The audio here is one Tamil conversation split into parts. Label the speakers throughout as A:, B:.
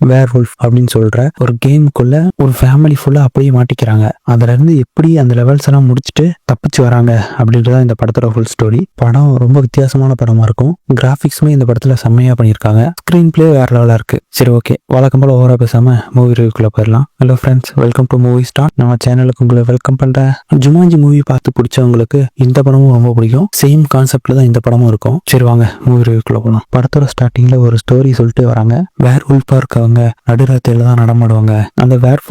A: வேர் உல்ஃப் அப்படின்னு சொல்ற ஒரு கேம்குள்ள ஒரு ஃபேமிலி ஃபுல்லா அப்படியே மாட்டிக்கிறாங்க. அதுல இருந்து எப்படி அந்த லெவல்ஸ் எல்லாம் முடிச்சுட்டு தப்பிச்சு வராங்க அப்படின்றத இந்த படத்தோட ஃபுல் ஸ்டோரி படம் ரொம்ப வித்தியாசமான படமா இருக்கும். கிராஃபிக்ஸுமே இந்த படத்துல செம்மையா பண்ணியிருக்காங்க. ஸ்கிரீன் பிளே வேற லெவலா இருக்கு. சரி ஓகே வழக்கம் போல ஓவரா பேசாம மூவி ரிவ்யூக்குள்ள போயிடலாம். Hello friends welcome to movie star நம்ம சேனலுக்கு உங்களை வெல்கம் பண்றேன் ஜுமாஞ்சி மூவி பார்த்து பிடிச்சவங்களுக்கு இந்த படமும் ரொம்ப பிடிக்கும். சேம் கான்செப்ட்ல தான் இந்த படமும் இருக்கும். சரி வாங்க மூவி ரிவ்யூக்குள்ள போகலாம் படத்தோட ஸ்டார்டிங்ல ஒரு ஸ்டோரி சொல்லிட்டு வராங்க. வேர் உல்பா இருக்கவங்க நடுராத்திரில தான் நடமாடுவாங்க. அந்த வேர்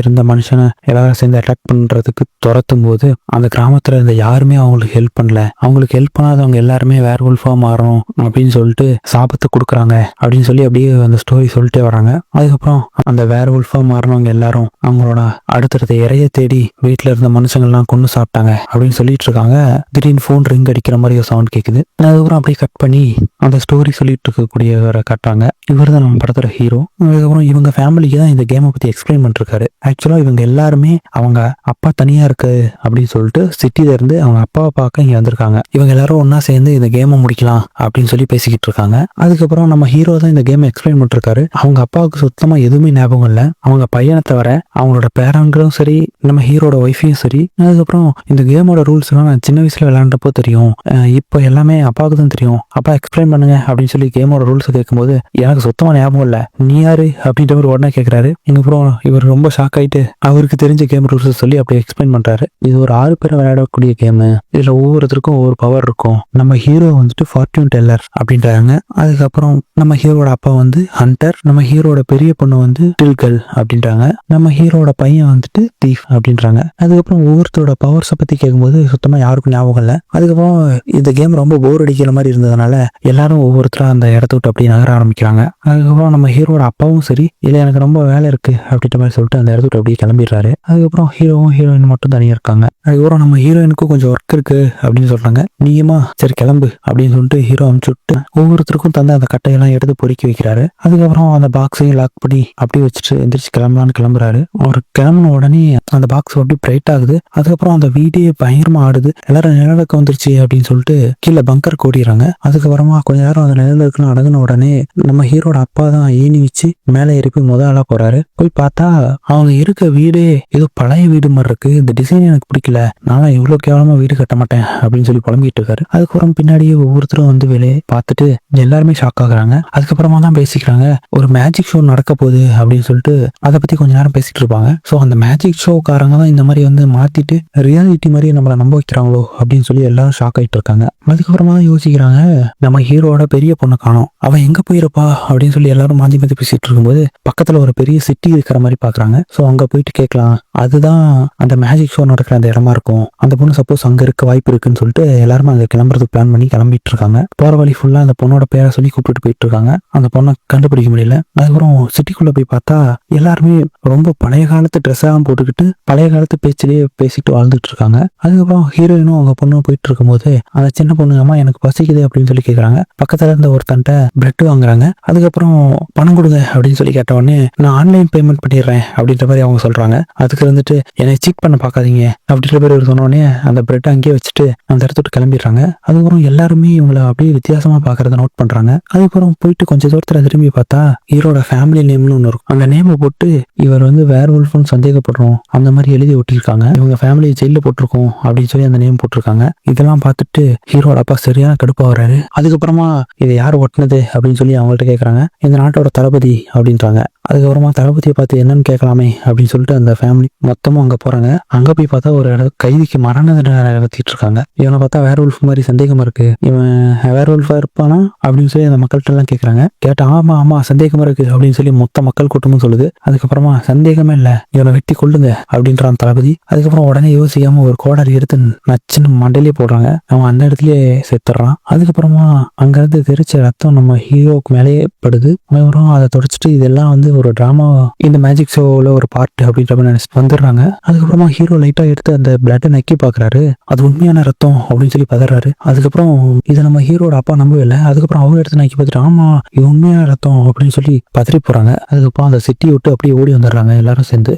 A: இருந்த மனுஷனை எல்லாரும் சேர்ந்து அட்டாக் பண்றதுக்கு துரத்தும் போது அந்த கிராமத்துல இருந்த யாருமே அவங்களுக்கு ஹெல்ப் பண்ணல. அவங்களுக்கு ஹெல்ப் பண்ணாதவங்க எல்லாருமே வேர் உல்ஃபா மாறணும் அப்படின்னு சொல்லிட்டு சாபத்தை கொடுக்குறாங்க அப்படின்னு சொல்லி அப்படியே அந்த ஸ்டோரி சொல்லிட்டே வராங்க. அதுக்கப்புறம் அந்த வேர் உல்ஃபா மாறினவங்க எல்லாரும் அவங்களோட அடுத்தடுத்த இறைய தேடி வீட்டுல இருந்த மனுஷங்கள்லாம் கொண்டு சாப்பிட்டாங்க அப்படின்னு சொல்லிட்டு இருக்காங்க. திடீர்னு ஃபோன் ரிங் அடிக்கிற மாதிரி ஒரு சவுண்ட் கேக்குது. அதுக்கப்புறம் அப்படியே கட் பண்ணி அந்த ஸ்டோரி சொல்லிட்டு இருக்கக்கூடியவரை காட்டுறாங்க. இவர் தான் நம்ம படத்தோட ஹீரோ அதுக்கப்புறம் இவங்க ஃபேமிலிக்கு தான் இந்த கேமை பற்றி எக்ஸ்பிளைன் பண்ணிருக்காரு. ஆக்சுவலாக இவங்க எல்லாருமே அவங்க அப்பா தனியாக இருக்கு அப்படின்னு சொல்லிட்டு சிட்டில இருந்து அவங்க அப்பாவை பார்க்க இங்கே வந்திருக்காங்க. இவங்க எல்லாரும் ஒன்றா சேர்ந்து இந்த கேமை முடிக்கலாம் அப்படின்னு சொல்லி பேசிக்கிட்டு இருக்காங்க. அதுக்கப்புறம் நம்ம ஹீரோ தான் இந்த கேமை எக்ஸ்பிளைன் பண்ணிருக்காரு. அவங்க அப்பாவுக்கு சுத்தமாக எதுவுமே ஞாபகம் இல்லை. அவங்க பையனை தவிர அவங்களோட பேரங்களும் சரி நம்ம ஹீரோட ஒய்ஃபையும் சரி. அதுக்கப்புறம் இந்த கேமோட ரூல்ஸ் எல்லாம் நான் சின்ன வயசுல விளையாண்டப்போ தெரியும். இப்போ எல்லாமே அப்பாவுக்கு தான் தெரியும். அப்பா எக்ஸ்பிளைன் பண்ணுங்க அப்படின்னு சொல்லி கேமோட ரூல்ஸ் கேட்கும்போது எனக்கு சுத்தமாக ஞாபகம் இல்லை. நீயா யாரு அப்படின்ற ஒரு உடனே கேட்கிறாரு அப்புறம் இவர் ரொம்ப ஷாக் ஆயிட்டு அவருக்கு தெரிஞ்ச கேம் ரூல்ஸ் சொல்லி அப்படியே எக்ஸ்பிளைன் பண்றாரு. இது ஒரு ஆறு பேர் விளையாடக்கூடிய கேமு இதுல ஒவ்வொருத்தருக்கும் ஒவ்வொரு பவர் இருக்கும். நம்ம ஹீரோ வந்துட்டு ஃபார்ச்சூன் டெல்லர் அப்படின்றாங்க. அதுக்கப்புறம் நம்ம ஹீரோட அப்பா வந்து ஹண்டர் நம்ம ஹீரோட பெரிய பொண்ணு வந்து டில்கல் அப்படின்றாங்க. நம்ம ஹீரோட பையன் வந்துட்டு தீஃப் அப்படின்றாங்க. அதுக்கப்புறம் ஒவ்வொருத்தரோட பவர்ஸை பத்தி கேட்கும்போது சுத்தமா யாருக்கும் ஞாபகம் இல்லை. அதுக்கப்புறம் இந்த கேம் ரொம்ப போர் அடிக்கிற மாதிரி இருந்ததுனால எல்லாரும் ஒவ்வொருத்தரும் அந்த இடத்த விட்டு அப்படி நகர ஆரம்பிக்கிறாங்க. அதுக்கப்புறம் நம்ம ஹீரோட அப்பாவும் சரி இல்லை எனக்கு ரொம்ப வேலை இருக்கு அப்படின்ற மாதிரி சொல்லிட்டு அந்த இடத்துல அப்படியே கிளம்பிடுறாரு. அதுக்கப்புறம் ஹீரோவும் ஹீரோயின் மட்டும் தனியாக இருக்காங்க. அதுக்கப்புறம் நம்ம ஹீரோயினுக்கும் கொஞ்சம் ஒர்க் இருக்கு அப்படின்னு சொல்றாங்க. நீயுமா? சரி கிளம்பு அப்படின்னு சொல்லிட்டு ஹீரோ அமுச்சு விட்டு ஒவ்வொருத்தருக்கும் தந்து அந்த கட்டையெல்லாம் எடுத்து பொறுக்கி வைக்கிறாரு. அதுக்கப்புறம் அந்த பாக்ஸையும் லாக் பண்ணி அப்படியே வச்சுட்டு எந்திரிச்சு கிளம்பலான்னு கிளம்புறாரு. அவர் கிளம்புன உடனே அந்த பாக்ஸ் அப்படியே பிரைட் ஆகுது. அதுக்கப்புறம் அந்த வீடே பயங்கரமா ஆடுது. எல்லாரும் நிழலுக்கு வந்துருச்சு அப்படின்னு சொல்லிட்டு கீழே பங்கர் கூடிடுறாங்க. அதுக்கப்புறமா கொஞ்ச நேரம் அந்த நிழலுக்குன்னு அடங்கின உடனே நம்ம ஹீரோட அப்பா தான் ஏணி வச்சு மேலே ஏறி போய் முத ஆளா போறாரு. போய் பார்த்தா அவங்க இருக்க வீடே ஏதோ பழைய வீடு மாதிரி இருக்கு. இந்த டிசைன் எனக்கு பிடிக்கல. நான் இவ்வளோ கேவலமா வீடு கட்ட மாட்டேன் அப்படின்னு சொல்லி புலம்பிட்டு இருக்காரு. அதுக்கப்புறம் பின்னாடியே ஒவ்வொருத்தரும் வந்து வேலையை பார்த்துட்டு எல்லாருமே ஷாக் ஆகுறாங்க. அதுக்கப்புறமா தான் பேசிக்கிறாங்க. ஒரு மேஜிக் ஷோ நடக்க போகுது அப்படின்னு சொல்லிட்டு அதை பத்தி கொஞ்ச நேரம் பேசிட்டு இருப்பாங்க. ஸோ அந்த மேஜிக் ஷோக்காரங்க தான் இந்த மாதிரி வந்து மாத்திட்டு ரியாலிட்டி மாதிரி நம்மளை நம்ப வைக்கிறாங்களோ அப்படின்னு சொல்லி எல்லாரும் ஷாக் ஆயிட்டு இருக்காங்க. அதுக்கப்புறமா தான் யோசிக்கிறாங்க நம்ம ஹீரோட பெரிய பொண்ணு காணோம். அவன் எங்க போயிருப்பா அப்படின்னு சொல்லி எல்லாரும் மாத்தி மாத்தி பேசிட்டு இருக்கும்போது பக்கத்துல ஒரு பெரிய சிட்டி இருக்கிற மாதிரி பாக்குறாங்க. ஸோ அங்க போயிட்டு கேட்கலாம். அதுதான் அந்த மேஜிக் ஷோ நடக்கிற அந்த இடமா இருக்கும். அந்த பொண்ணு சப்போஸ் அங்க இருக்க வாய்ப்பு இருக்குன்னு சொல்லிட்டு எல்லாரும் அங்க கிளம்புறதுக்கு பிளான் பண்ணி கிளம்பிட்டு இருக்காங்க போற வழி ஃபுல்லா அந்த பொண்ணோட பேரை சொல்லி கூப்பிட்டு போயிட்டு இருக்காங்க அந்த பொண்ணை கண்டுபிடிக்க முடியல. அதுக்கப்புறம் சிட்டிக்குள்ள போய் பார்த்தா எல்லாருமே ரொம்ப பழைய காலத்து ட்ரெஸ் எல்லாம் போட்டுக்கிட்டு பழைய காலத்து பேச்சிலேயே பேசிட்டு வாழ்ந்துட்டு இருக்காங்க அதுக்கப்புறம் ஹீரோயினும் அவங்க பொண்ணும் போயிட்டு இருக்கும்போது அந்த சின்ன பொண்ணு அம்மா எனக்கு பசிக்குது அப்படின்னு சொல்லி கேக்குறாங்க. பக்கத்துல இருந்த ஒருத்தன்ட்ட பிரெட் வாங்குறாங்க. அதுக்கப்புறம் பணம் கொடுங்க. அப்படின்னு சொல்லி கேட்ட உடனே நான் ஆன்லைன் பேமெண்ட் பண்ணிடுறேன் அப்படின்ற மாதிரி அவங்க சொல்றாங்க. அதுக்கு வந்துட்டு என்னை சீட் பண்ண பார்க்காதீங்க அப்படின்ற மாதிரி இவர் சொன்ன அந்த பிரெட் அங்கேயே வச்சுட்டு அந்த இடத்த விட்டு கிளம்பிடுறாங்க. அதுக்கப்புறம் எல்லாருமே இவங்களை அப்படியே வித்தியாசமா பாக்குறத நோட் பண்றாங்க. அதுக்கப்புறம் போயிட்டு கொஞ்சம் தூரத்துல திரும்பி பார்த்தா ஹீரோட ஃபேமிலி நேம்னு ஒன்று இருக்கும். அந்த நேமை போட்டு இவர் வந்து வேர் உல்ஃப்னு சந்தேகப்படுறோம் அந்த மாதிரி எழுதி ஒட்டியிருக்காங்க. இவங்க ஃபேமிலி ஜெயில போட்டிருக்கோம் அப்படின்னு சொல்லி அந்த நேம் போட்டிருக்காங்க. இதெல்லாம் பார்த்துட்டு ஹீரோட அப்பா சரியான கடுப்பாக வர்றாரு. அதுக்கப்புறமா இதை யார் ஒட்டினது? அப்படின்னு சொல்லி அவங்கள்ட்ட கேட்குறாங்க இந்த நாட்டோட தளபதி அப்படின்றாங்க அதுக்கப்புறமா தளபதியை பார்த்து என்னன்னு கேட்கலாமே அப்படின்னு சொல்லிட்டு அந்த ஃபேமிலி மொத்தமும் அங்கே போகிறாங்க அங்கே போய் பார்த்தா ஒரு இடம் கைதிக்கு மரண தண்டனை நடத்திட்டு இருக்காங்க. இவனை பார்த்தா வேற உல்ஃப் மாதிரி சந்தேகமாக இருக்கு. இவன் வேற உல்ஃபா இருப்பானா அப்படின்னு சொல்லி அந்த மக்கள்கிட்ட எல்லாம் கேட்குறாங்க கேட்டா ஆமா ஆமா சந்தேகமாக இருக்கு அப்படின்னு சொல்லி மொத்த மக்கள் கூட்டமும் சொல்லுது. அதுக்கப்புறமா சந்தேகமே இல்லை. இவனை வெட்டி கொள்ளுங்க அப்படின்றான் தளபதி. அதுக்கப்புறம் உடனே யோசிக்காம ஒரு கோடாரி எடுத்து நச்சுன்னு மண்டையிலே போடுறாங்க. அவன் அந்த இடத்துலயே செத்துடுறான் அதுக்கப்புறமா அங்கேருந்து தெரிச்ச ரத்தம் நம்ம ஹீரோக்கு மேலேயே படுது. அவரும் அதை தொடச்சிட்டு இதெல்லாம் வந்து ஒரு ட்ராமா இந்த மேஜிக் ஷோவில் ஒரு பார்ட் அப்படின்ற மாதிரி நினைச்சு வந்துடுறாங்க. அதுக்கப்புறமா ஹீரோ லைட்டாக எடுத்து அந்த பிளட்டை நக்கி பார்க்குறாரு அது உண்மையான ரத்தம் அப்படின்னு சொல்லி பதறாரு. அதுக்கப்புறம் இதை நம்ம ஹீரோட அப்பா நம்பவே இல்லை. அதுக்கப்புறம் அவங்க எடுத்து நக்கி பார்த்துட்டு ஆமா இது உண்மையான ரத்தம் அப்படின்னு சொல்லி பதறி போகிறாங்க அதுக்கப்புறம் அந்த சிட்டியை விட்டு அப்படியே ஓடி வந்துடுறாங்க எல்லாரும் சேர்ந்து.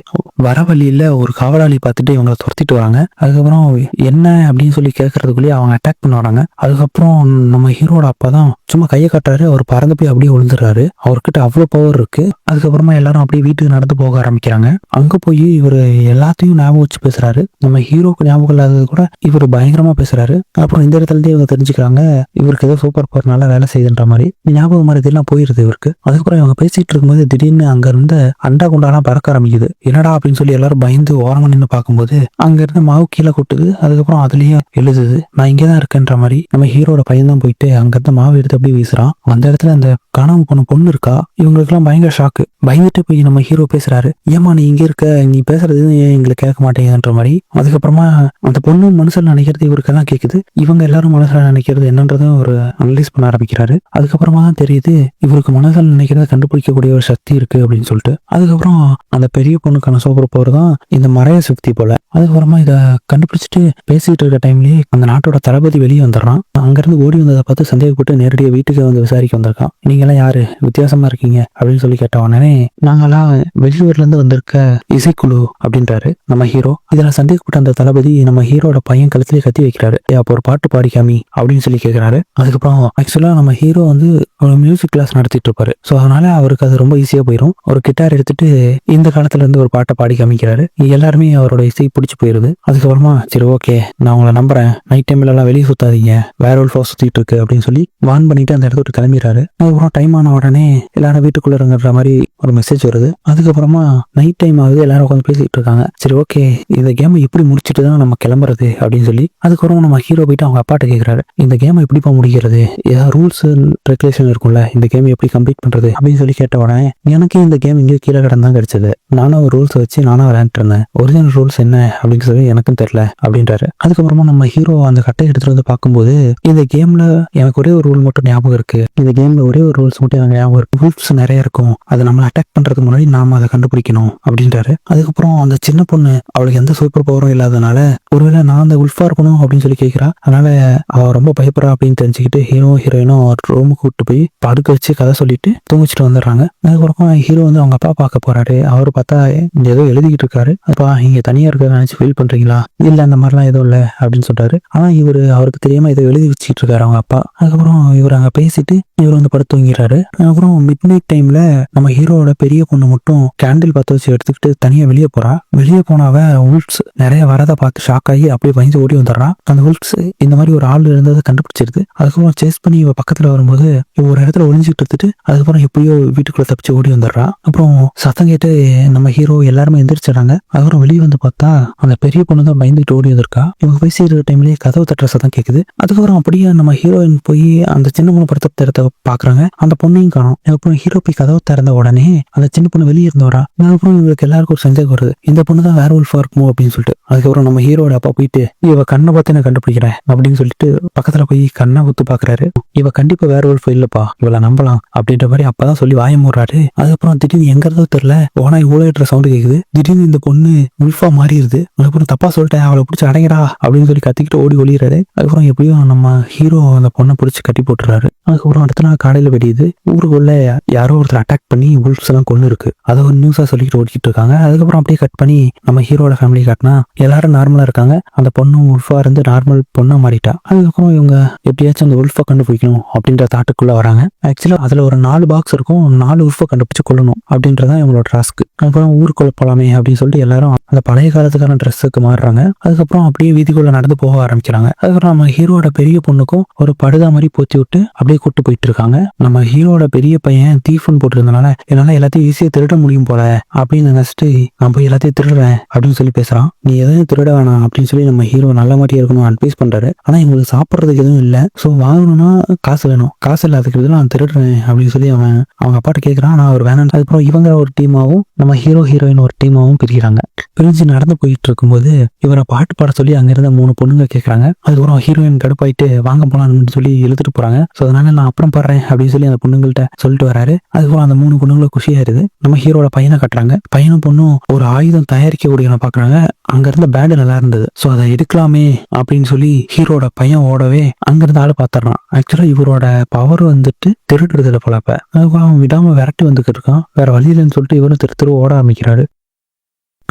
A: வர வழியில் ஒரு காவலாளி பார்த்துட்டு இவங்களை துரத்திட்டு வராங்க. அதுக்கப்புறம் என்ன அப்படின்னு சொல்லி கேட்கறதுக்குள்ளேயே அவங்க அட்டாக் பண்ண வராங்க. அதுக்கப்புறம் நம்ம ஹீரோட அப்பா தான் சும்மா கையை காட்டுறாரு. அவர் பறந்து போய் அப்படியே விழுந்துடுறாரு. அவர்கிட்ட அவ்வளோ பவர் இருக்கு. அது அதுக்கப்புறமா எல்லாரும் அப்படியே வீட்டுக்கு நடந்து போக ஆரம்பிக்கிறாங்க. அங்க போய் இவர் எல்லாத்தையும் ஞாபகம் வச்சு பேசுறாரு. நம்ம ஹீரோக்கு ஞாபகம் இல்லாதது கூட இவர் பயங்கரமா பேசுறாரு. அப்புறம் இந்த இடத்துல இவங்க தெரிஞ்சுக்கிறாங்க இவருக்கு ஏதோ சூப்பர் பவர்னால வேலை செய்யுதுன்ற மாதிரி. ஞாபகம் மாதிரி இதெல்லாம் போயிருது இவருக்கு. அதுக்கப்புறம் இவங்க பேசிட்டு இருக்கும்போது திடீர்னு அங்க இருந்த அண்டா குண்டாலாம் பறக்க ஆரம்பிக்குது. என்னடா அப்படின்னு சொல்லி எல்லாரும் பயந்து ஓரமா நின்று பார்க்கும்போது அங்க இருந்த மாவு கீழே கொட்டுது. அதுக்கப்புறம் அதுலயும் எழுதுது நான் இங்கே தான் இருக்கேன்ற மாதிரி. நம்ம ஹீரோட பையன் தான் போயிட்டு அங்க இருந்த மாவு எடுத்து அப்படியே வீசுறான். அந்த இடத்துல அந்த காணாம போன பொண்ணு இருக்கா? இவங்களுக்குலாம் பயங்கர ஷாக்கு பயந்துட்டு போய் நம்ம ஹீரோ பேசுறாரு. ஏமா நீ இங்க இருக்க? நீ பேசுறது எங்களை எங்களுக்கு கேட்க மாட்டேங்குதுன்ற மாதிரி. அதுக்கப்புறமா அந்த பொண்ணு மனசுல நினைக்கிறது இவருக்கெல்லாம் கேக்குது. இவங்க எல்லாரும் மனசுல நினைக்கிறது என்னன்றதும் ஒரு அனலைஸ் பண்ண ஆரம்பிக்கிறாரு. அதுக்கப்புறமா தான் தெரியுது இவருக்கு மனசுல நினைக்கிறத கண்டுபிடிக்கக்கூடிய ஒரு சக்தி இருக்கு அப்படின்னு சொல்லிட்டு. அதுக்கப்புறம் அந்த பெரிய பொண்ணுக்கான சோப்பர் போறதான் இந்த மறைய சக்தி போல. அதுக்கப்புறமா இதை கண்டுபிடிச்சிட்டு பேசிட்டு இருக்க டைம்லயே அந்த நாட்டோட தளபதி வெளியே வந்துடுறான். அங்கிருந்து ஓடி வந்ததை பார்த்து சந்தேகப்பட்டு நேரடியாக வீட்டுக்கு வந்து விசாரிக்க வந்திருக்கான். நீங்க எல்லாம் யாரு? வித்தியாசமா இருக்கீங்க அப்படின்னு சொல்லி கேட்ட உடனே நாங்களாம் வெளியூர்ல இருந்து வந்திருக்க இசைக்குழு அப்படின்றாரு நம்ம ஹீரோ. இதுல சந்தேகப்பட்ட அந்த தளபதி நம்ம ஹீரோட பையன் கழுத்திலே கத்தி வைக்கிறாரு. அப்போ ஒரு பாட்டு பாடிக்காமி அப்படின்னு சொல்லி கேட்கிறாரு அதுக்கப்புறம் ஆக்சுவலா நம்ம ஹீரோ வந்து ஒரு மியூசிக் கிளாஸ் நடத்திட்டு இருப்பாரு. ஸோ அதனால அவருக்கு அது ரொம்ப ஈஸியா போயிடும் ஒரு கிட்டார் எடுத்துட்டு இந்த காலத்துல இருந்து ஒரு பாட்டை பாடி காமிக்கிறாரு. எல்லாருமே அவரோட இசை பிடிச்சி போயிருது. அதுக்கப்புறமா சரி ஓகே நான் உங்களை நம்புறேன். நைட் டைம்ல எல்லாம் வெளியே சுத்தாதீங்க. வேற ஒரு ஃபோர் சுத்திட்டு இருக்கு அப்படின்னு சொல்லி வான் பண்ணிட்டு அந்த இடத்த விட்டு கிளம்பிடுறாரு. அதுக்கப்புறம் டைம் ஆன உடனே எல்லாரும் வீட்டுக்குள்ள இருங்கிற மாதிரி ஒரு மெசேஜ் வருது. அதுக்கப்புறமா நைட் டைம் ஆகுது எல்லாரும் உட்காந்து பேசிட்டு இருக்காங்க. சரி ஓகே இந்த கேமை எப்படி முடிச்சுட்டு தான் நம்ம கிளம்புறது அப்படின்னு சொல்லி அதுக்கப்புறம் நம்ம ஹீரோ போயிட்டு அவங்க அப்பாட்ட கேட்குறாரு இந்த கேமை எப்படிப்பா முடிக்கிறது? ஏதாவது ரூல்ஸ் ரெகுலேஷன் இருக்கும்ல? இந்த கேம் எப்படி கம்ப்ளீட் பண்றது? அப்படின்னு சொல்லி கேட்ட உடனே எனக்கு இந்த கேம் இங்கே கீழே கிடந்தா கிடைச்சது. நானும் ரூல்ஸ் வச்சு நானும் விளையாண்டுட்டு இருந்தேன். ஒரிஜினல் ரூல்ஸ் என்ன? அப்படின்னு சொல்லி எனக்கும் தெரியல அப்படின்றாரு. அதுக்கப்புறமா நம்ம ஹீரோ அந்த கட்டை எடுத்துட்டு வந்து பார்க்கும்போது இந்த கேம்ல எனக்கு ஒரே ஒரு ரூல் மட்டும் ஞாபகம் இருக்கு. இந்த கேம்ல ஒரே ஒரு ரூல்ஸ் மட்டும் எனக்கு ஞாபகம் இருக்கு. ரூல்ஸ் நிறைய இருக்கும். அதை நம்ம அட்டாக் பண்றதுக்கு முன்னாடி நாம அதை கண்டுபிடிக்கணும் அப்படின்றாரு. அதுக்கப்புறம் அந்த சின்ன பொண்ணு அவளுக்கு எந்த சூப்பர் பவரும் இல்லாதனால ஒருவேளை நான் அந்த உல்ஃபா இருக்கணும் அப்படின்னு சொல்லி கேட்கிறா அதனால அவ ரொம்ப பயப்படுறா அப்படின்னு தெரிஞ்சுக்கிட்டு ஹீரோ ஹீரோயினும் ரூமுக்கு கூப்பிட்டு போய் படுக்க வச்சு கதை சொல்லிட்டு தூங்கிச்சிட்டு வந்துடுறாங்க. அதுக்கப்புறம் ஹீரோ வந்து அவங்க அப்பா பார்க்க போறாரு. அவர் பார்த்தா இங்க ஏதோ எழுதிக்கிட்டு இருக்காரு. அப்பா இங்க தனியா இருக்க நினைச்சு ஃபீல் பண்றீங்களா? இல்ல அந்த மாதிரிலாம் எதுவும் இல்லை அப்படின்னு சொல்றாரு. ஆனா இவர் அவருக்கு தெரியாம இதை எழுதி வச்சுட்டு இருக்காரு அவங்க அப்பா. அதுக்கப்புறம் இவர் அங்க பேசிட்டு இவர் வந்து படுத்து தூங்கிறாரு அதுக்கப்புறம் மிட் நைட் டைம்ல நம்ம ஹீரோ ஹீரோட பெரிய பொண்ணு மட்டும் கேண்டில் பத்த வச்சு எடுத்துக்கிட்டு தனியா வெளியே போறா. வெளியே போனவன் உல்ஸ் நிறைய வரதை பார்த்து ஷாக் ஆகி அப்படியே பயந்து ஓடி வந்துடுறான் அந்த உல்ஸ் இந்த மாதிரி ஒரு ஆள் இருந்ததை கண்டுபிடிச்சிருது. அதுக்கப்புறம் சேஸ் பண்ணி இவ பக்கத்துல வரும்போது இவ ஒரு இடத்துல ஒளிஞ்சிட்டு எடுத்துட்டு அதுக்கப்புறம் எப்படியோ வீட்டுக்குள்ள தப்பிச்சு ஓடி வந்துடுறா. அப்புறம் சத்தம் கேட்டு நம்ம ஹீரோ எல்லாருமே எந்திரிச்சிடுறாங்க. அதுக்கப்புறம் வெளியே வந்து பார்த்தா அந்த பெரிய பொண்ணு தான் பயந்துட்டு ஓடி வந்திருக்கா. இவங்க பேசிட்டு டைம்லயே கதவு தட்டுற சத்தம் கேக்குது. அதுக்கப்புறம் அப்படியே நம்ம ஹீரோயின் போய் அந்த சின்ன பொண்ணு படுத்த இடத்த பாக்குறாங்க அந்த பொண்ணையும் காணும். அப்புறம் ஹீரோ போய் கதவு திறந்த உடனே அந்த சின்ன பொண்ணு வெளியே இருந்து வரா அதுக்கப்புறம் இவங்களுக்கு எல்லாருக்கும் ஒரு சந்தேகம் வருது. இந்த பொண்ணு தான் வேற உல்ஃபா இருக்குமோ அப்படின்னு சொல்லிட்டு. அதுக்கப்புறம் நம்ம ஹீரோட அப்பா போயிட்டு இவ கண்ணை பார்த்து நான் கண்டுபிடிக்கிறேன் அப்படின்னு சொல்லிட்டு பக்கத்துல போய் கண்ணை குத்து பாக்குறாரு. இவ கண்டிப்பா வேற உல்ஃபா இல்லப்பா. இவளை நம்பலாம் அப்படின்ற மாதிரி அப்பதான் சொல்லி வாய மூடுறாரு. அதுக்கப்புறம் திடீர்னு எங்க இருந்தோ தெரியல ஓனா ஊழையிடுற சவுண்ட் கேக்குது. திடீர்னு இந்த பொண்ணு உல்ஃபா மாறிடுது. அதுக்கப்புறம் தப்பா சொல்லிட்டேன் அவளை பிடிச்சி அடைகிறா அப்படின்னு சொல்லி கத்திக்கிட்டு ஓடி ஒளியிறாரு. அதுக்கப்புறம் எப்படியும் நம்ம ஹீரோ அந்த பொண்ணை பிடிச்சி கட்டி போட்டுறாரு. அதுக்கப்புறம் அடுத்த நாள் காலையில வெடியுது ஊருக்குள்ள யாரோ ஒருத்தர் அட்டாக் பண்ணி உல்ஃப்ஸ் எல்லாம் கொண்டு இருக்கு. அதை ஒரு நியூஸா சொல்லிட்டு ஓடிக்கிட்டு இருக்காங்க. அதுக்கப்புறம் அப்படியே கட் பண்ணி நம்ம ஹீரோட ஃபேமிலி காட்டினா எல்லாரும் நார்மலா இருக்காங்க. அந்த பொண்ணும் உல்ஃபா இருந்து நார்மல் பொண்ணா மாறிட்டா. அதுக்கப்புறம் இவங்க எப்படியாச்சும் அந்த உல்ஃபை கண்டுபிடிக்கணும் அப்படின்ற தாட்டுக்குள்ள வராங்க. ஆக்சுவலா அதுல ஒரு நாலு பாக்ஸ் இருக்கும். நாலு உல்ஃபை கண்டுபிடிச்சு கொள்ளணும் அப்படின்றதான் இவங்களோட டாஸ்க் அப்புறம் ஊருக்குள்ள போலாமே அப்படின்னு சொல்லிட்டு எல்லாரும் அந்த பழைய காலத்துக்கான ட்ரெஸ்ஸுக்கு மாறுறாங்க. அதுக்கப்புறம் அப்படியே வீதிக்குள்ள நடந்து போக ஆரம்பிக்கிறாங்க. அதுக்கப்புறம் நம்ம ஹீரோட பெரிய பொண்ணுக்கும் ஒரு படுதா மாதிரி போத்தி விட்டு அப்படியே கூட்டு போயிட்டு இருக்காங்க. நம்ம ஹீரோட பெரிய பையன் தீஃபன் போட்டிருந்தனால என்னால எல்லாத்தையும் ஈஸியா திருட முடியும் போல அப்படின்னு நினைச்சிட்டு நான் போய் எல்லாத்தையும் திருடுறேன் அப்படின்னு சொல்லி பேசுறான். நீ எதையும் திருட வேணாம் அப்படின்னு சொல்லி நம்ம ஹீரோ நல்ல மாதிரி இருக்கணும் அட்வைஸ் பண்றாரு. ஆனா இவங்களுக்கு சாப்பிட்றதுக்கு எதுவும் இல்லை. ஸோ வாங்கணும்னா காசு வேணும். காசு இல்லாததுக்கு நான் திருடுறேன் அப்படின்னு சொல்லி அவன் அவங்க அப்பாட்ட கேட்கறான் நான் அவர் வேணாம் அதுக்கப்புறம் இவங்க ஒரு டீமாவும் நம்ம ஹீரோ ஹீரோயின் ஒரு டீமாவும் பிரிக்கிறாங்க. பிரிஞ்சு நடந்து போயிட்டு இருக்கும்போது இவரை பாட்டு பாட சொல்லி அங்கிருந்த மூணு பொண்ணுங்க கேட்குறாங்க அதுக்கப்புறம் ஹீரோயின் கடுப்பாயிட்டு வாங்க போலாம்னு சொல்லி இழுத்துட்டு போறாங்க. ஸோ அதனால நான் அப்புறம் பாடுறேன் அப்படின்னு சொல்லி அந்த பொண்ணுங்கள்ட்ட சொல்லிட்டு வராரு. அதுக்கப்புறம் அந்த மூணு பொண்ணுங்களும் குஷியாயிருது நம்ம ஹீரோட பையனை கட்டுறாங்க. பையனும் பொண்ணும் ஒரு ஆயுதம் தயாரிக்க கூடியவனை பாக்குறாங்க. அங்க இருந்த பேடு நல்லா இருந்தது. ஸோ அதை எடுக்கலாமே அப்படின்னு சொல்லி ஹீரோட பையன் ஓடவே அங்கிருந்து ஆள் பார்த்துறான் ஆக்சுவலாக ஆக்சுவலா இவரோட பவர் வந்துட்டு திருடுறதுல போலப்ப அவன் விடாம விரட்டி வந்துக்கிட்டு இருக்கான். வேற வழி இல்லைன்னு சொல்லிட்டு இவரும் திரு திரு ஓட ஆரம்பிக்கிறாரு.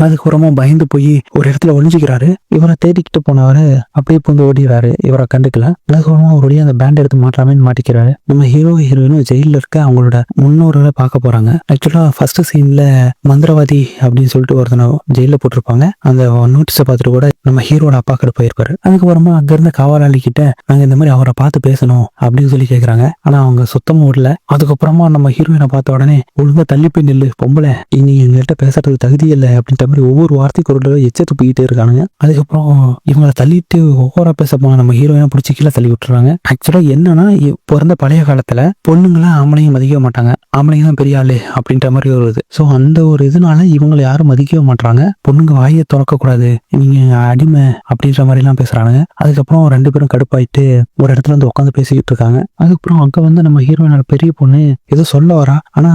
A: அதுக்கப்புறமா பயந்து போய் ஒரு இடத்துல ஒளிஞ்சுக்கிறாரு. இவரை தேடிக்கிட்டு போனவர் அப்படியே பூந்து ஓடிடுறாரு இவரை கண்டுக்கல. அதுக்கப்புறமா ஒரு வழியா அந்த பேண்ட் எடுத்து மாட்டாமன்னு மாட்டிக்கிறாரு. நம்ம ஹீரோ ஹீரோயினும் ஜெயில இருக்க அவங்களோட முன்னோர்களை பார்க்க போறாங்க. ஆக்சுவலா ஃபர்ஸ்ட் சீன்ல மந்திரவாதி அப்படின்னு சொல்லிட்டு ஒருத்தனை ஜெயில போட்டிருப்பாங்க. அந்த நோட்டீஸை பார்த்துட்டு கூட நம்ம ஹீரோட அப்பா கிட்ட போயிருப்பாரு. அதுக்கப்புறமா அங்க இருந்த காவலாளி கிட்ட நாங்க இந்த மாதிரி அவரை பார்த்து பேசணும் அப்படின்னு சொல்லி கேக்குறாங்க. ஆனா அவங்க சுத்தமும் விடல அதுக்கப்புறமா நம்ம ஹீரோயினை பார்த்த உடனே ஒழுங்கா தள்ளி போய் நில்லு பொம்பளை. நீ எங்கள்கிட்ட பேசுறதுக்கு தகுதி இல்லை அப்படின்ட்டு மாதிரி ஒவ்வொரு வார்த்தைக்கு ஒரு தடவை எச்சத்து போயிட்டே இருக்கானுங்க. அதுக்கப்புறம் இவங்களை தள்ளிட்டு ஓவரா பேச நம்ம ஹீரோயினை பிடிச்சி கீழே தள்ளி விட்டுறாங்க. ஆக்சுவலா என்னன்னா இப்போ இருந்த பழைய காலத்துல பொண்ணுங்களாம் ஆம்பளையும் மதிக்க மாட்டாங்க. ஆம்பளைங்க தான் பெரிய ஆளு அப்படின்ற மாதிரி ஒரு இது. ஸோ அந்த ஒரு இதனால இவங்களை யாரும் மதிக்கவே மாட்டாங்க பொண்ணுங்க வாயை திறக்க கூடாது நீங்க அடிமை அப்படின்ற மாதிரி எல்லாம் பேசுறானுங்க. அதுக்கப்புறம் ரெண்டு பேரும் கடுப்பாயிட்டு ஒரு இடத்துல வந்து உட்காந்து பேசிக்கிட்டு இருக்காங்க. அதுக்கப்புறம் அங்க வந்து நம்ம ஹீரோயினோட பெரிய பொண்ணு ஏதோ சொல்ல வரா. ஆனா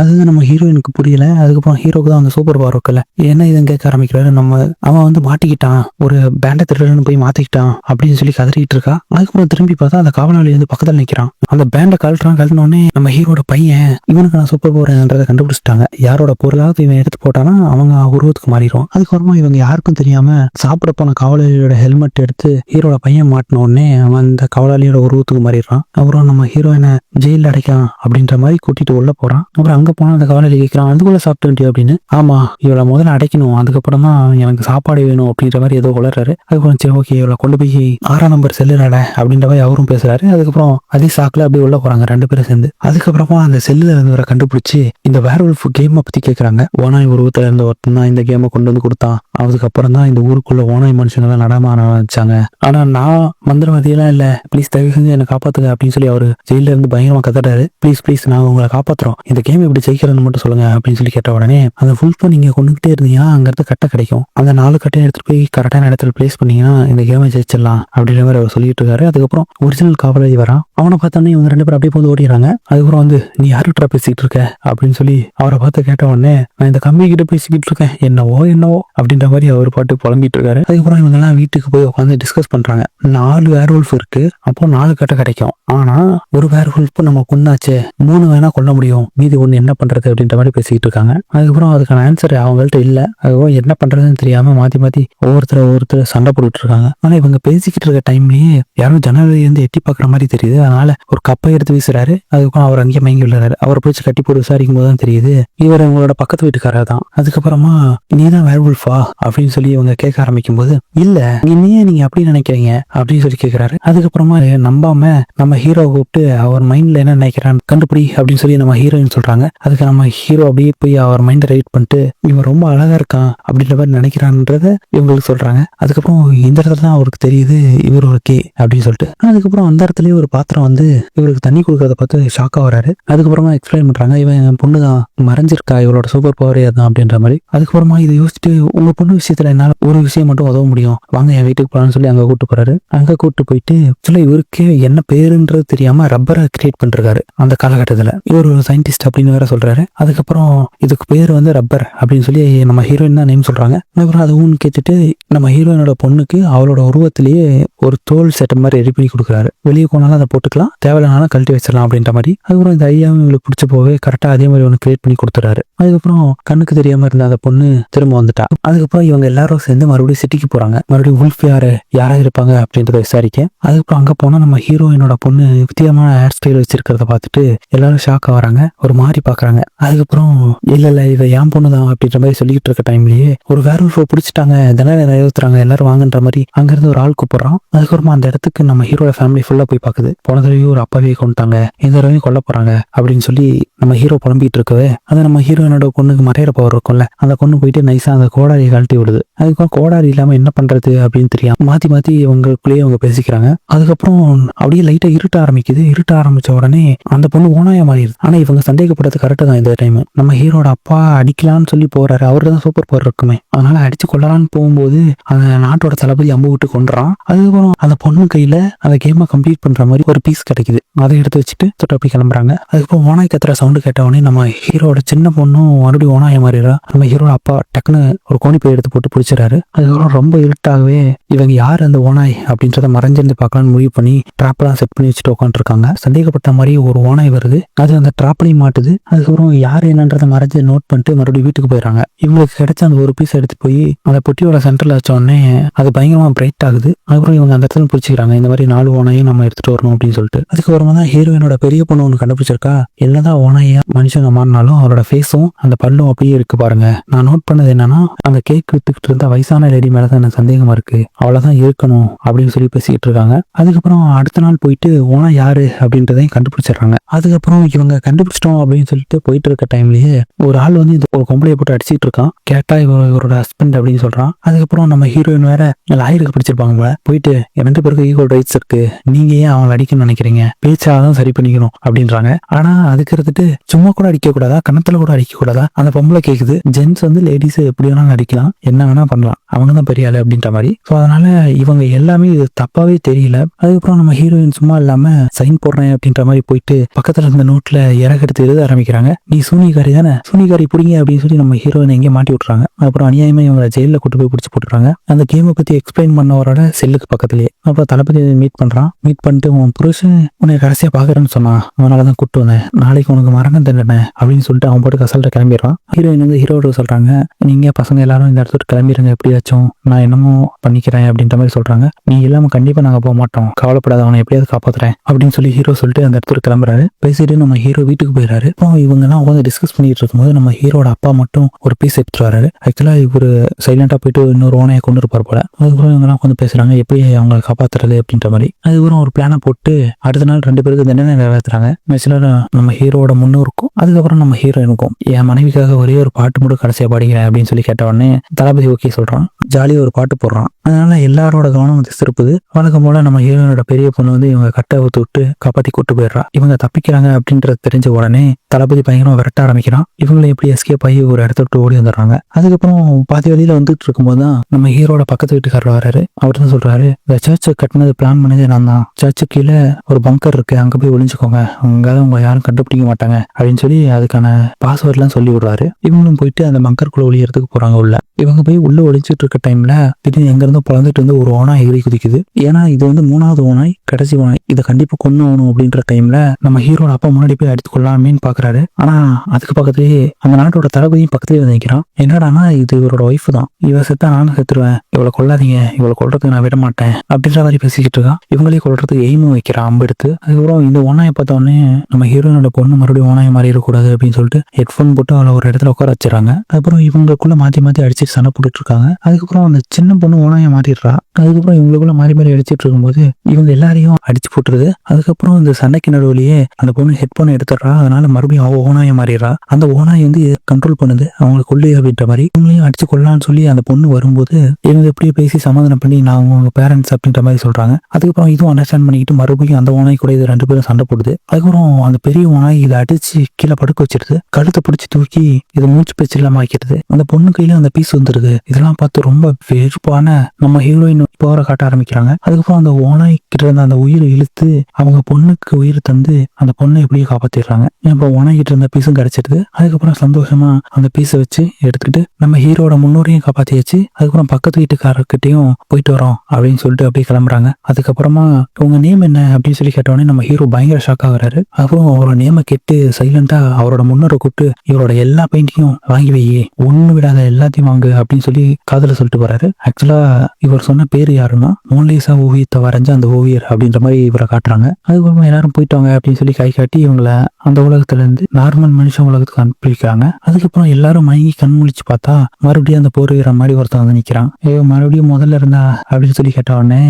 A: அது நம்ம ஹீரோயினுக்கு புரியல. அதுக்கப்புறம் ஹீரோக்கு தான் அந்த சூப்பர் பவர் இருக்குல்ல. என்ன இதை கேட்க ஆரம்பிக்கிறாரு? நம்ம அவன் வந்து மாட்டிக்கிட்டான். ஒரு பேண்டை திருடன்னு போய் மாத்திக்கிட்டான் அப்படின்னு சொல்லி கதறிட்டு இருக்கா. அதுக்கப்புறம் திரும்பி பார்த்தா அந்த காவலாளி வந்து பக்கத்தில் நிற்கிறான் அந்த பேண்டை கழட்டுறான் கழட்டினோடனே நம்ம ஹீரோட பையன் இவனுக்கு நான் சூப்பர் பவர்ன்றதை கண்டுபிடிச்சிட்டாங்க. யாரோட பொருளாவது இவன் எடுத்து போட்டானா அவங்க உருவத்துக்கு மாறிடுவான். அதுக்கப்புறமா இவங்க யாருக்கும் தெரியாம சாப்பிட போன காவலாளியோட ஹெல்மெட் எடுத்து ஹீரோட பையன் மாட்டின உடனே அவன் அந்த காவலாளியோட உருவத்துக்கு மாறிடுறான். அப்புறம் நம்ம ஹீரோயினை ஜெயிலில் அடைக்கலாம் அப்படின்ற மாதிரி கூட்டிட்டு உள்ள போறான். அப்புறம் அங்க போனா அந்த காவலாளி கேட்கிறான் அதுக்குள்ள சாப்பிட்டு அப்படின்னு. ஆமா இவளை முதல்ல அடைக்கணும். அதுக்கப்புறம் தான் எனக்கு சாப்பாடு வேணும் அப்படின்ற மாதிரி ஏதோ உளறாரு. அதுக்கப்புறம் சரி ஓகே இவ்வளோ கொண்டு போய் ஆறாம் நம்பர் செல்லுறாட அப்படின்ற மாதிரி அவரும் பேசுறாரு. அதுக்கப்புறம் அதே சாக்கில் அப்படியே உள்ள போறாங்க ரெண்டு பேரும் சேர்ந்து. அதுக்கப்புறமா அந்த செல்லுல இருந்தவரை கண்டுபிடிச்சி இந்த வேர்வல்ஃப் கேமை பத்தி கேட்குறாங்க ஓனாய் உருவத்துல இருந்த ஒருத்தன் தான் இந்த கேமை கொண்டு வந்து கொடுத்தான். அதுக்கப்புறம் தான் இந்த ஊருக்குள்ள ஓனாய் மனுஷங்கெல்லாம் நடமாட ஆரம்பிச்சாங்க. ஆனா நான் மந்திரவாதியெல்லாம் இல்ல. ப்ளீஸ் தயவு செஞ்சு என்னை காப்பாத்துங்க அப்படின்னு சொல்லி அவர் ஜெயில இருந்து பயங்கரமா கத்துறாரு ப்ளீஸ் ப்ளீஸ் நாங்க உங்களை காப்பாத்துறோம். இந்த கேம் இப்படி ஜெயிக்கிறதுன்னு மட்டும் சொல்லுங்க அப்படின்னு சொல்லி கேட்ட உடனே அந்த ஃபுல் பண்ணி நீங்க கொண்டுகிட்டே இருந்தீங்கன்னா அங்கிருந்து கட்டை கிடைக்கும். அந்த நாலு கட்டையை எடுத்துட்டு போய் கரெக்டான இடத்துல பிளேஸ் பண்ணீங்கன்னா இந்த கேமை ஜெயிச்சிடலாம் அப்படின்ற மாதிரி அவர் சொல்லிட்டு இருக்காரு. அதுக்கப்புறம் ஒரிஜினல் காவலாளி வரான். அவனை பார்த்தோன்னே இவங்க ரெண்டு பேரும் அப்படியே போது ஓடிடுறாங்க. அதுக்கப்புறம் வந்து நீ யாருக்கிட்ட பேசிக்கிட்டு இருக்க? அப்படின்னு சொல்லி அவரை பார்த்து கேட்ட உடனே நான் இந்த கம்பி கிட்ட பேசிக்கிட்டு இருக்கேன். என்னவோ என்னவோ அப்படின்ற மாதிரி அவர் பாட்டு புலம்பிட்டு இருக்காரு. அதுக்கப்புறம் இவங்க எல்லாம் வீட்டுக்கு போய் உட்காந்து டிஸ்கஸ் பண்றாங்க. நாலு வேர்வல்ஃப் இருக்கு. அப்போ நாலு கட்டை கிடைக்கும். ஆனா ஒரு வேர்வல்ஃப் நம்ம கொண்டாச்சு மூணு வேணா கொல்ல முடியும். மீதி ஒண்ணு என்ன பண்றது அப்படின்ற மாதிரி பேசிக்கிட்டு இருக்காங்க. அதுக்கப்புறம் அதுக்கான ஆன்சர் அவங்கள்ட்ட இல்ல. அதுவும் என்ன பண்றதுன்னு தெரியாம மாத்தி மாத்தி ஒவ்வொருத்தர் ஒவ்வொருத்தர் சண்டை போட்டுட்டு இருக்காங்க. ஆனா இவங்க பேசிக்கிட்டு இருக்க டைம்லயே யாரும் ஜனவரி இருந்து எட்டி பாக்குற மாதிரி தெரியுது. அதனால ஒரு கப்பை எடுத்து வீசுறாரு. அதுக்கப்புறம் அவர் அங்கேயே மயங்கி விழுறாரு. அவரை பிடிச்சி கட்டி போட்டு விசாரிக்கும் போது தான் தெரியுது. இவர் இவங்களோட பக்கத்து வீட்டுக்காரர் தான் அதுக்கப்புறமா நீ தான் வேர்வுல்ஃபா அப்படின்னு சொல்லி இவங்க கேட்க ஆரம்பிக்கும் போது இல்ல நீயே நீங்க அப்படி நினைக்கிறீங்க? அப்படின்னு சொல்லி கேக்குறாரு. அதுக்கப்புறமா நம்பாம நம்ம ஹீரோ கூப்பிட்டு அவர் மைண்ட்ல என்ன நினைக்கிறான் கண்டுபிடி அப்படின்னு சொல்லி நம்ம ஹீரோயின் சொல்றாங்க. அதுக்கு நம்ம ஹீரோ அப்படியே போய் அவர் மைண்டை ரைட் பண்ணிட்டு இவன் ரொம்ப அழகா இருக்கான் அப்படின்ற மாதிரி நினைக்கிறான்றத இவங்களுக்கு சொல்றாங்க. அதுக்கப்புறம் இந்த இடத்துல தான் அவருக்கு தெரியுது இவர் ஒரு கே அப்படின்னு சொல்லிட்டு. அதுக்கப்புறம் அந்த இடத்துலயே ஒரு பாத்திரம் வந்து இவருக்கு தண்ணி கொடுக்கறத பார்த்து ஷாக்கா வராரு. அதுக்கப்புறமா எக்ஸ்பிளைன் பண்றாங்க இவன் பொண்ணு தான் மறைஞ்சிருக்கா இவளோட சூப்பர் பவரே தான் அப்படின்ற மாதிரி. அதுக்கப்புறமா இதை யோசிச்சுட்டு உங்க பொண்ணு விஷயத்துல என்னால ஒரு விஷயம் மட்டும் உதவ முடியும். வாங்க என் வீட்டுக்கு போலான்னு சொல்லி அங்க கூட்டு போறாரு. அங்க கூட்டு போயிட்டு ஆக்சுவலா இவருக்கே என்ன பேருன்றது தெரியாம ரப்பரை கிரியேட் பண்ணிருக்காரு அந்த காலகட்டத்துல. இவர் ஒரு சயின்டிஸ்ட் அப்படின்னு வேற சொல்றாரு. அதுக்கப்புறம் இதுக்கு பேர் வந்து ரப்பர் அப்படின்னு சொல்லி நம்ம ஹீரோயின் தான் நேம் சொல்றாங்க. அதுக்கப்புறம் அதுவும் கேட்டுட்டு நம்ம ஹீரோயினோட பொண்ணுக்கு அவளோட உருவத்திலேயே ஒரு தோல் செட்டப் மாதிரி ரெடி பண்ணி கொடுக்குறாரு. வெளியே போனாலும் அதை போட்டுக்கலாம். தேவையில்லாலும் கழட்டி வச்சிடலாம் அப்படின்ற மாதிரி. அதுக்கப்புறம் இந்த ஐயாவும் இவங்களுக்கு பிடிச்ச போவே கரெக்டாக அதே மாதிரி ஒன்று கிரியேட் பண்ணி கொடுத்துறாரு. அதுக்கப்புறம் கண்ணுக்கு தெரியாம இருந்த அந்த பொண்ணு திரும்ப வந்துட்டா. அதுக்கப்புறம் இவங்க எல்லாரும் சேர்ந்து மறுபடியும் சிட்டிக்கு போறாங்க. மறுபடியும் உல்ஃப் யாரு? யாரா இருப்பாங்க அப்படின்றத விசாரிக்க. அதுக்கப்புறம் அங்க போனா நம்ம ஹீரோயினோட பொண்ணு வித்தியமான ஹேர் ஸ்டைல் வச்சிருக்கிறத பார்த்துட்டு எல்லாரும் ஷாக் ஆகிறாங்க ஒரு மாதிரி பாக்குறாங்க அதுக்கப்புறம் இல்ல இல்ல இவ என் பொண்ணுதான் அப்படின்ற மாதிரி சொல்லிட்டு இருக்க டைம்லயே ஒரு வேற ஒரு பிடிச்சிட்டாங்க. தினம் நிறைவேற்றுறாங்க எல்லாரும் வாங்குன்ற மாதிரி. அங்க இருந்து ஒரு ஆள் கூப்பிடுறான். அதுக்கப்புறமா அந்த இடத்துக்கு நம்ம ஹீரோட ஃபேமிலி ஃபுல்லா போய் பாக்குது போன தடவையும் ஒரு அப்பாவே கொண்டுட்டாங்க. இந்த தடவையும் கொல்ல போறாங்க அப்படின்னு சொல்லி நம்ம ஹீரோ புலம்பிட்டு இருக்கவே அது நம்ம ஹீரோயினோட பொண்ணுக்கு மறையிற பவர் இருக்கும்ல. அந்த பொண்ணு போயிட்டு நைஸா அந்த கோடாரிகள் கழட்டி விடுது. அதுக்கப்புறம் கோடாரி இல்லாம என்ன பண்றது அப்படின்னு தெரியாம மாத்தி மாத்தி இவங்களுக்குள்ளேயே அவங்க பேசிக்கிறாங்க. அதுக்கப்புறம் அப்படியே லைட்டா இருட்ட ஆரம்பிக்குது. இருட்ட ஆரம்பிச்ச உடனே அந்த பொண்ணு ஓனாய மாறிடுது. ஆனா இவங்க சந்தேகப்படுறது கரெக்டு தான் இந்த டைம் நம்ம ஹீரோட அப்பா அடிக்கலாம்னு சொல்லி போறாரு. அவரு தான் சூப்பர் பவர் இருக்குமே. அதனால அடிச்சு கொள்ளலாம்னு போகும்போது அந்த நாட்டோட தளபதி அம்பு விட்டு கொண்டுறான் அதுக்கப்புறம் அந்த பொண்ணு கையில அந்த கேமை கம்ப்ளீட் பண்ற மாதிரி ஒரு பீஸ் கிடைக்குது. அதை எடுத்து வச்சுட்டு தொட்டு அப்படி கிளம்புறாங்க. அதுக்கப்புறம் ஓனாய் கத்துற சவுண்டு கேட்ட உடனே நம்ம ஹீரோட சின்ன பொண்ணும் மறுபடியும் ஓனாய மாறிடுறா. நம்ம ஹீரோட அப்பா டக்குன்னு ஒரு கோணிப்பை எடுத்து போட்டு பிடிச்சிடறாரு. அதுக்கப்புறம் ரொம்ப இருட்டாகவே இவங்க யார் அந்த ஓனாய் அப்படின்றத மறைஞ்சிருந்து பார்க்கலாம்னு முடிவு பண்ணி ட்ராப்லாம் செட் பண்ணி வச்சுட்டு உட்காந்துருக்காங்க சந்தேகப்பட்ட மாதிரி ஒரு ஓனாய் வருது. அது அந்த ட்ராப்லையும் மாட்டுது. அதுக்கப்புறம் யார் என்னன்றதை மறைஞ்சு நோட் பண்ணிட்டு மறுபடியும் வீட்டுக்கு போயிடுறாங்க. இவங்களுக்கு கிடைச்ச அந்த ஒரு பீஸ் எடுத்து போய் அந்த பொட்டியோட சென்டர்ல வச்சோடனே அது பயங்கரமா பிரைட் ஆகுது. அதுக்கப்புறம் இவங்க அந்த இடத்துல பிடிச்சிக்கிறாங்க. இந்த மாதிரி நாலு ஓனாயும் நம்ம எடுத்துட்டு வரணும் அப்படின்னு சொல்லிட்டு. அதுக்கப்புறமா தான் ஹீரோயினோட பெரிய பொண்ணு ஒன்று கண்டுபிடிச்சிருக்கா. என்னதான் ஓனாயா மனுஷங்க மாறினாலும் அவரோட ஃபேஸும் அந்த பல்லும் அப்படியே இருக்கு பாருங்க. நான் நோட் பண்ணது என்னன்னா அந்த கேக் வித்துக்கிட்டு இருந்த வயசான லேடி மேல தான் எனக்கு சந்தேகமா இருக்கு. அவ்வளவுதான் இருக்கணும் அப்படின்னு சொல்லி பேசிக்கிட்டு இருக்காங்க. அதுக்கப்புறம் அடுத்த நாள் போயிட்டு ஓனா யாரு? அப்படின்றதையும் கண்டுபிடிச்சிடுறாங்க. அதுக்கப்புறம் இவங்க கண்டுபிடிச்சிட்டோம் அப்படின்னு சொல்லிட்டு போயிட்டு இருக்க டைம்லயே ஒரு ஆள் வந்து இந்த ஒரு பொம்பளையை போட்டு அடிச்சிட்டு இருக்கான். கேட்டா இவ- இவரோட ஹஸ்பண்ட் அப்படின்னு சொல்றான். அதுக்கப்புறம் நம்ம ஹீரோயின் வேற லாயருக்கு பிடிச்சிருப்பாங்க போல. போயிட்டு ரெண்டு பேருக்கு ஈக்குவல் ரைட்ஸ் இருக்கு. நீங்க ஏன் அவங்களை அடிக்கணும்னு நினைக்கிறீங்க? பேச்சாதான் சரி பண்ணிக்கணும். அப்படின்றாங்க. ஆனா அதுக்கு இருந்துட்டு சும்மா கூட அடிக்க கூடாதா கணத்துல கூட அடிக்க கூடாதா அந்த பொம்பளை கேக்குது. ஜென்ஸ் வந்து லேடிஸ் எப்படி வேணாலும் அடிக்கலாம். என்ன வேணா பண்ணலாம். அவங்க தான் பெரிய ஆளு அப்படின்ற மாதிரி. ஸோ அதனால இவங்க எல்லாமே இது தப்பாவே தெரியல. அதுக்கப்புறம் நம்ம ஹீரோயின் சும்மா இல்லாம சைன் போடுறேன் அப்படின்ற மாதிரி போயிட்டு பக்கத்துல இருந்த நோட்ல இறக்கெடுத்து எழுத ஆரம்பிக்கிறாங்க. நீ சூனிகாரி தானே? சூனிகாரி பிடிங்க அப்படின்னு சொல்லி நம்ம ஹீரோயின் எங்கேயும் மாட்டி விட்டுறாங்க. அப்புறம் அநியாயமா இவங்க ஜெயில கூட்டு போய் பிடிச்சி போட்டுறாங்க. அந்த கேமை பத்தி எக்ஸ்பிளைன் பண்ணவரோட செல்லுக்கு பக்கத்துலயே. அப்புறம் தளபதி மீட் பண்றான். மீட் பண்ணிட்டு உன் புருஷன் உன்னை கடைசியா பாக்குறேன்னு சொன்னான். அவனாலதான் கூட்டு வந்தேன். நாளைக்கு உனக்கு மரணம் தண்டனை அப்படின்னு சொல்லிட்டு அவன் போட்டு கசல்ட்ட கிளம்பிடுறான். ஹீரோயின் வந்து ஹீரோட சொல்றாங்க. நீங்க பசங்க எல்லாரும் இந்த இடத்துல கிளம்பிடுங்க எப்படியாச்சும். நான் என்னமோ பண்ணிக்கிறேன் அப்படின்ற மாதிரி சொல்றாங்க. நீ இல்லாம கண்டிப்பா நாங்க போக மாட்டோம். கவலைப்படாத அவனை எப்படியாவது காப்பாத்துறேன் அப்படின்னு சொல்லி ஹீரோ சொல்லிட்டு அந்த இடத்துல கிளம்புறாரு. பேசிட்டு நம்ம ஹீரோ வீட்டுக்கு போயிடுறாரு. இப்போ இவங்க எல்லாம் உட்காந்து டிஸ்கஸ் பண்ணிட்டு இருக்கும்போது நம்ம ஹீரோட அப்பா மட்டும் ஒரு பீஸ் எடுத்துட்டு வராரு. ஆக்சுவலா இவரு சைலண்டா போயிட்டு இன்னொரு ஓனையை கொண்டு இருப்பார் போல. அதுக்கப்புறம் இவங்க எல்லாம் உட்காந்து பேசுறாங்க எப்படி அவங்களை காப்பாத்துறது அப்படின்ற மாதிரி. அதுக்கப்புறம் ஒரு பிளானை போட்டு அடுத்த நாள் ரெண்டு பேருக்கு தண்டனை நிறைவேற்றுறாங்க ஆக்சுவலா நம்ம ஹீரோட முன்னோருக்கும். அதுக்கப்புறம் நம்ம ஹீரோயினுக்கும் என் மனைவிக்காக ஒரே ஒரு பாட்டு மட்டும் கடைசியா பாடிக்கிறேன் அப்படின்னு சொல்லி கேட்ட உடனே தளபதி ஓகே சொல்றான். ஜாலியாக ஒரு பாட்டு போடுறான். அதனால எல்லாரோட கவனம் வந்து திருப்புது வழக்கம் போல நம்ம ஹீரோனோட பெரிய பொண்ணு வந்து இவங்க கட்டை ஊத்து விட்டு காப்பாத்தி கூட்டு போயிடுறா. இவங்க தப்பிக்கிறாங்க அப்படின்றது தெரிஞ்ச உடனே தளபதி பயங்கரமா விரட்ட ஆரம்பிக்கிறான். இவங்களை எப்படி எஸ்கேப் ஆகி ஒரு இடத்த விட்டு ஓடி வந்துடுறாங்க. அதுக்கப்புறம் பாதி வழியில வந்துட்டு இருக்கும்போது தான் நம்ம ஹீரோட பக்கத்து வீட்டுக்காரர் வராரு. அவர் தான் சொல்றாரு இந்த சர்ச்சை கட்டினது பிளான் பண்ணதே நான் தான் சர்ச்சு கீழே ஒரு பங்கர் இருக்கு. அங்க போய் ஒளிஞ்சுக்கோங்க. அங்க உங்க யாரும் கண்டுபிடிக்க மாட்டாங்க. அப்படின்னு சொல்லி அதுக்கான பாஸ்வேர்ட்லாம் சொல்லி விடுறாரு இவங்களும் போயிட்டு அந்த பங்கருக்குள்ள ஒளியறதுக்கு போறாங்க உள்ள. இவங்க போய் உள்ள ஒழிச்சிட்டு இருக்க டைம்ல திடீர்னு எங்க இருந்தோ பிறந்துட்டு வந்து ஒரு ஓனாய் எகிரி குதிக்குது. ஏன்னா இது வந்து மூணாவது ஓனாய் கடைசி ஓனாய். இதை கண்டிப்பா கொண்டு ஆகணும் அப்படின்ற டைம்ல நம்ம ஹீரோட அப்பா முன்னாடி போய் அடித்து கொள்ளாமேன்னு பாக்குறாரு. ஆனா அதுக்கு பக்கத்துலயே அந்த நாட்டோட தளபதியும் பக்கத்துலயே வந்து நிக்கிறான். என்னடானா இது இவரோட ஒய்ஃப் தான். இவ செத்தா நானும் செத்துருவேன். இவளை கொல்லாதீங்க. இவளை கொள்றதுக்கு நான் விட மாட்டேன் அப்படின்ற மாதிரி பேசிக்கிட்டு இருக்கான் இவங்களே கொள்றதுக்கு எய்மும் வைக்கிறான் அம்பு எடுத்து. அதுக்கப்புறம் இந்த ஓனாயை பார்த்தோன்னே நம்ம ஹீரோனோட பொண்ணு மறுபடியும் ஓனாய மாறி அப்படின்னு சொல்லிட்டு ஹெட்ஃபோன் போட்டு அவளை ஒரு இடத்துல உட்கார வச்சிடறாங்க. அதுக்கப்புறம் இவங்களுக்குள்ள மாத்தி மாத்தி அடிச்சு சண்டை போட்டுட்டு இருக்காங்க. அதுக்கப்புறம் அந்த சின்ன பொண்ணு ஓனாய மாறிடுறா. அதுக்கப்புறம் இவங்களுக்குள்ள மாறி மாறி அடிச்சிட்டு இருக்கும்போது இவங்க எல்லாரையும் அடிச்சு போட்டுருது. அதுக்கப்புறம் இந்த சண்டைக்கு நடுவுலயே அந்த பொண்ணு ஹெட்ஃபோனை எடுத்துடுறா. அதனால மறுபடியும் அவ ஓனாய மாறிடுறா. அந்த ஓனாய் வந்து கண்ட்ரோல் பண்ணுது. அவங்களை கொள்ளு அப்படின்ற மாதிரி. இவங்களையும் அடிச்சு கொள்ளலாம்னு சொல்லி அந்த பொண்ணு வரும்போது இவங்க எப்படியே பேசி சமாதானம் பண்ணி நான் அவங்க பேரண்ட்ஸ் அப்படின்ற மாதிரி சொல்றாங்க. அதுக்கப்புறம் இதுவும் அண்டர்ஸ்டாண்ட் பண்ணிக்கிட்டு மறுபடியும் அந்த ஓனாய் கூட இது ரெண்டு பேரும் சண்டை போடுது. அதுக்கப்புறம் அந்த பெரிய ஓனாய் இதை அடிச்சு கீழே படுக்க வச்சிருது கழுத்தை பிடிச்சி தூக்கி இதை மூச்சு பேச்சு இல்லாம ஆக்கிடுது. அந்த பொண்ணு கையில அந்த பீஸ் வந்துருது. இதெல்லாம் பார்த்து ரொம்ப வெறுப்பான நம்ம ஹீரோயின் போற காட்ட ஆரம்பிக்கிறாங்க. அதுக்கப்புறம் அந்த ஓனாய் கிட்ட இருந்த அந்த உயிரை இழுத்து அவங்க பொண்ணுக்கு உயிர் தந்து அந்த பொண்ணை எப்படியோ காப்பாத்திடுறாங்க. இப்போ உணகிட்டு இருந்த பீஸும் கிடைச்சிடுது அதுக்கப்புறம் சந்தோஷமா அந்த பீஸை வச்சு எடுத்துக்கிட்டு நம்ம ஹீரோட முன்னோரையும் காப்பாத்தியாச்சு அதுக்கப்புறம் பக்கத்து வீட்டுக்காரர்கிட்டயும் போயிட்டு வரோம் அப்படின்னு சொல்லிட்டு அப்படியே கிளம்புறாங்க. அதுக்கப்புறமா உங்க நேம் என்ன அப்படின்னு சொல்லி கேட்டோடனே நம்ம ஹீரோ பயங்கர ஷாக் ஆகுறாரு. அப்புறம் அவரோட நேமை கேட்டு சைலண்டா அவரோட முன்னோரை கூப்பிட்டு இவரோட எல்லா பெயிண்டிங்கும் வாங்கி வையே. ஒண்ணு விடாத எல்லாத்தையும் வாங்கு அப்படின்னு சொல்லி காதல சொல்லிட்டு போறாரு. ஆக்சுவலா இவர் சொன்ன பேர் யாருன்னா மோன்லேசா ஓவியத்தை வரைஞ்ச அந்த ஓவியர் அப்படின்ற மாதிரி இவரை காட்டுறாங்க. அதுக்கப்புறமா எல்லாரும் போயிட்டாங்க அப்படின்னு சொல்லி கை காட்டி இவங்கள அந்த உலகத்துல இருந்து நார்மல் மனுஷன் உலகத்துக்கு அனுப்பியிருக்காங்க. அதுக்கப்புறம் எல்லாரும் மயங்கி கண் முழிச்சு பார்த்தா மறுபடியும் அந்த போர் வீரர் மாதிரி ஒருத்தன் வந்து நிக்கிறான். ஐயோ மறுபடியும் முதல்ல இருந்தா அப்படின்னு சொல்லி கேட்ட உடனே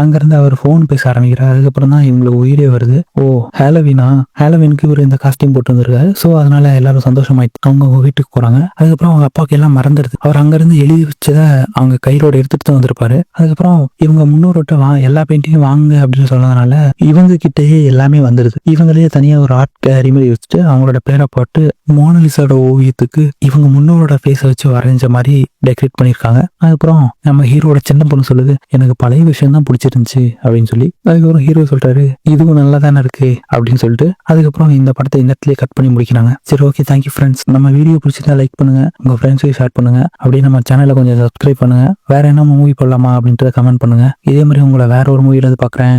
A: அங்கேருந்து அவர் ஃபோன் பேச ஆரம்பிக்கிறார். அதுக்கப்புறம் தான் இவங்களுக்கு உயிரே வருது. ஓ ஹேலவினா? ஹேலவினுக்கு இவர் இந்த காஸ்டியூம் போட்டு வந்திருக்காரு. சோ அதனால எல்லாரும் சந்தோஷமாயிட்டு அவங்க வீட்டுக்கு போறாங்க. அதுக்கப்புறம் அவங்க அப்பாவுக்கு எல்லாம் மறந்துடுது. அவர் அங்கிருந்து எழுதி வச்சதை அவங்க கையிலோட எடுத்துட்டு வந்திருப்பாரு. அதுக்கப்புறம் இவங்க முன்னோர்கிட்ட வா எல்லா பெயிண்டிங்கும் வாங்க அப்படின்னு சொன்னதுனால இருக்கிறதுனால இவங்க கிட்டயே எல்லாமே வந்துடுது இவங்களே தனியா ஒரு ஆர்ட் கேரி மாதிரி வச்சுட்டு அவங்களோட பேரை போட்டு மோனலிசாவோட ஓவியத்துக்கு இவங்க முன்னோரோட ஃபேஸை வச்சு வரைஞ்ச மாதிரி டெக்கரேட் பண்ணியிருக்காங்க. அதுக்கப்புறம் நம்ம ஹீரோட சின்ன பொண்ணு சொல்லுது எனக்கு பழைய விஷயம் தான் பிடிச்சிருந்துச்சு அப்படின்னு சொல்லி அதுக்கப்புறம் ஹீரோ சொல்றாரு இதுவும் நல்லா தானே இருக்கு அப்படின்னு சொல்லிட்டு அதுக்கப்புறம் இந்த படத்தை இந்த இடத்துல கட் பண்ணி முடிக்கிறாங்க. சரி ஓகே தேங்க்யூ ஃப்ரெண்ட்ஸ் நம்ம வீடியோ பிடிச்சிருந்தா லைக் பண்ணுங்க உங்க ஃப்ரெண்ட்ஸுக்கு ஷேர் பண்ணுங்க அப்படியே நம்ம சேனலை கொஞ்சம் சப்ஸ்கிரைப் பண்ணுங்க. வேற என்ன மூவி போடலாமா அப்படின்றத கமெண்ட் பண்ணுங்க. இதே மாதிரி உங்களை வேற ஒரு மூவில இருந்து பார்க்குறேன்